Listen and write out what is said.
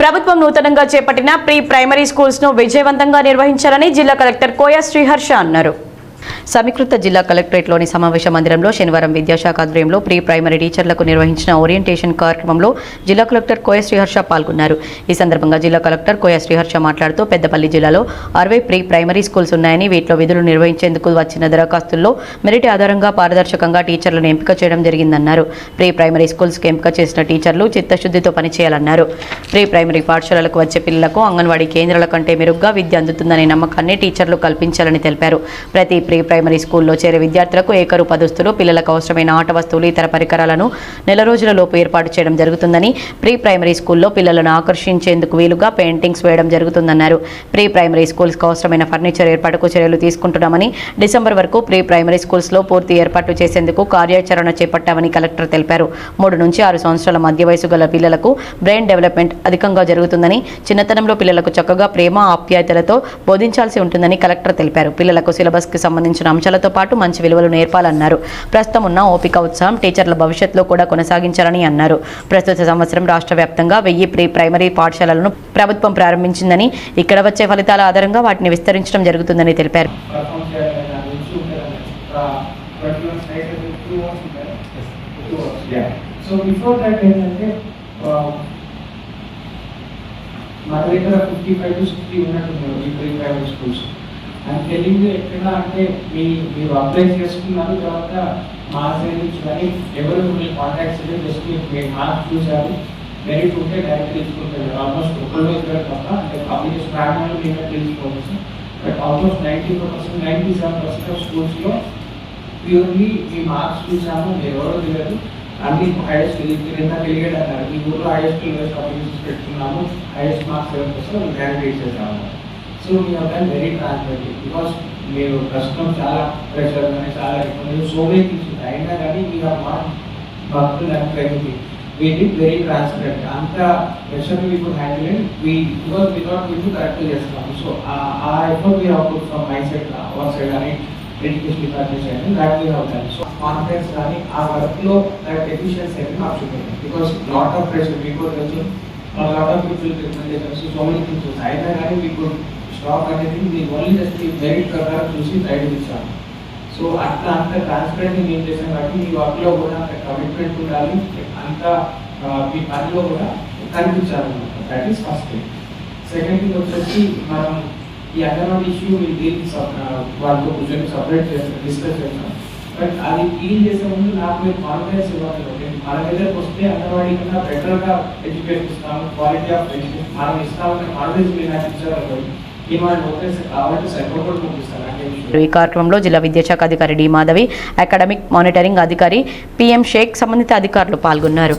ప్రభుత్వం నూతనంగా చేపట్టిన ప్రీ ప్రైమరీ స్కూల్స్ను విజయవంతంగా నిర్వహించాలని జిల్లా కలెక్టర్ కోయ శ్రీహర్ష అన్నారు. సమీకృత జిల్లా కలెక్టరేట్లోని సమావేశ మందిరంలో శనివారం విద్యాశాఖ ఆధ్వర్యంలో ప్రీ ప్రైమరీ టీచర్లకు నిర్వహించిన ఓరియంటేషన్ కార్యక్రమంలో జిల్లా కలెక్టర్ కోయ శ్రీహర్ష పాల్గొన్నారు. ఈ సందర్భంగా జిల్లా కలెక్టర్ కోయ శ్రీహర్ష మాట్లాడుతూ పెద్దపల్లి జిల్లాలో అరవై ప్రీ ప్రైమరీ స్కూల్స్ ఉన్నాయని వీటిలో విధులు నిర్వహించేందుకు వచ్చిన దరఖాస్తుల్లో మెరిట్ ఆధారంగా పారదర్శకంగా టీచర్లను ఎంపిక చేయడం జరిగిందన్నారు. ప్రీ ప్రైమరీ స్కూల్స్కి ఎంపిక చేసిన టీచర్లు చిత్తశుద్ధితో పనిచేయాలన్నారు. ప్రీ ప్రైమరీ పాఠశాలలకు వచ్చే పిల్లలకు అంగన్వాడీ కేంద్రాల కంటే మెరుగ్గా విద్య అందుతుందనే నమ్మకాన్ని టీచర్లు కల్పించాలని తెలిపారు. ప్రతి ప్రీ ప్రైమరీ ప్రైమరీ స్కూల్లో చేరే విద్యార్థులకు ఏకరూప దుస్తులు పిల్లలకు అవసరమైన ఆట వస్తువులు ఇతర పరికరాలను నెల రోజుల లోపు ఏర్పాటు చేయడం జరుగుతుందని ప్రీ ప్రైమరీ స్కూల్లో పిల్లలను ఆకర్షించేందుకు వీలుగా పెయింటింగ్స్ వేయడం జరుగుతుందన్నారు. ప్రీ ప్రైమరీ స్కూల్స్కు అవసరమైన ఫర్నిచర్ ఏర్పాటుకు చర్యలు తీసుకుంటున్నామని డిసెంబర్ వరకు ప్రీ ప్రైమరీ స్కూల్స్లో పూర్తి ఏర్పాటు చేసేందుకు కార్యాచరణ చేపట్టామని కలెక్టర్ తెలిపారు. మూడు నుంచి ఆరు సంవత్సరాల మధ్య వయసు గల పిల్లలకు బ్రెయిన్ డెవలప్మెంట్ అధికంగా జరుగుతుందని చిన్నతనంలో పిల్లలకు చక్కగా ప్రేమ ఆప్యాయతలతో బోధించాల్సి ఉంటుందని కలెక్టర్ తెలిపారు. పిల్లలకు సిలబస్కి సంబంధించిన అంశాలతో పాటు మంచి విలువలు నేర్పాలన్నారు. ప్రస్తుతం ఉన్న ఓపిక ఉత్సాహం టీచర్ల భవిష్యత్తులో కూడా కొనసాగించాలని అన్నారు. ప్రస్తుత సంవత్సరం రాష్ట్ర వ్యాప్తంగా వెయ్యి ప్రీ ప్రైమరీ పాఠశాలలను ప్రభుత్వం ప్రారంభించిందని ఇక్కడ వచ్చే ఫలితాల ఆధారంగా వాటిని విస్తరించడం జరుగుతుందని తెలిపారు. సో బిఫోర్ దట్ ఏంటంటే మన దగ్గర ఫిఫ్టీ ఫైవ్ టు సిక్స్టీ ఉన్నట్టున్నారు ఈ ప్రీ ప్రైమరీ స్కూల్స్ అండ్ తెలియదు ఎక్కడ అంటే మీ మీరు అప్లై చేసుకున్నారు తర్వాత మా సైడ్ నుంచి కానీ ఎవరు మిమ్మల్ని కాంటాక్ట్ చేయలేదు జస్ట్ మీరు మార్క్ చూసారు మెరిట్ ఉంటే డైరెక్ట్ తీసుకుంటారు ఆల్మోస్ట్ ఒకళ్ళు ఇద్దరు తప్ప అంటే అప్లికేషన్ రాగానే మీరు తెలుసుకోవచ్చు. But almost ninety four percent ninety seven percent of స్కూల్స్లో ప్యూర్లీ మీ మార్క్స్ చూసాము మీరు ఎవరో తెలియదు. అన్ని హైయెస్ట్ ఎంత తెలియదు అన్నారు. ఈ ఊర్లో హైయెస్ట్ యూనివర్సిటీ పెట్టుకున్నాము. హైయెస్ట్ మార్క్స్ ఎవరికి వస్తే వాళ్ళు గ్రాడ్యుయేట్ చేసాము సో మీ యొక్క వెరీ ట్రాన్స్పరెంట్ బికాస్ మీరు ప్రస్తుతం చాలా ప్రెషర్ కానీ చాలా మీరు సో మెనీ థింగ్స్ ఉంటాయి అయినా కానీ మీ మార్క్ భక్తులు అంటే we did very transparent. అంత pressure we could handle it. We because we thought we could correct చేస్తాము సో ఆ effort we have put from my side, our side అని education department side that we have done. So confidence కానీ ఆ work లో that efficiency అనేది నాకు చూపింది because lot of pressure మీకు తెలుసు lot of people recommendations so many things ఉన్నాయి అయినా కానీ మీకు స్టాక్ అనేది మీ ఓన్లీ జస్ట్ మెరిట్ ప్రకారం చూసి ట్రైడ్ ఇచ్చాము సో అట్లా అంత ట్రాన్స్పరెంట్ ఏం చేసాం కాబట్టి మీ వర్క్ లో కూడా అంత కమిట్మెంట్ ఉండాలి అంత ఆ, మీ పనిలో కూడా కనిపించాలి that is first thing second thing వచ్చేసి మనం ఈ అంగన్వాడీ ఇష్యూ డీల్ వాళ్ళతో కూర్చొని సపరేట్ చేస్తాం డిస్కస్ చేస్తాం బట్ అది డీల్ చేసే ముందు నాకు మీరు కాన్ఫిడెన్స్ ఇవ్వాలి ఓకే మన దగ్గరకు వస్తే అంగన్వాడీ కన్నా బెటర్గా ఎడ్యుకేషన్ ఇస్తాము క్వాలిటీ ఆఫ్ ఎడ్యుకేషన్ మనం ఇస్తామని కాన్ఫిడెన్స్ మీరు నాకు ఇచ్చారు ఈ కార్యక్రమంలో జిల్లా విద్యాశాఖ అధికారి డి మాధవి అకాడమిక్ మానిటరింగ్ అధికారి పిఎం షేక్ సంబంధిత అధికారులు పాల్గొన్నారు.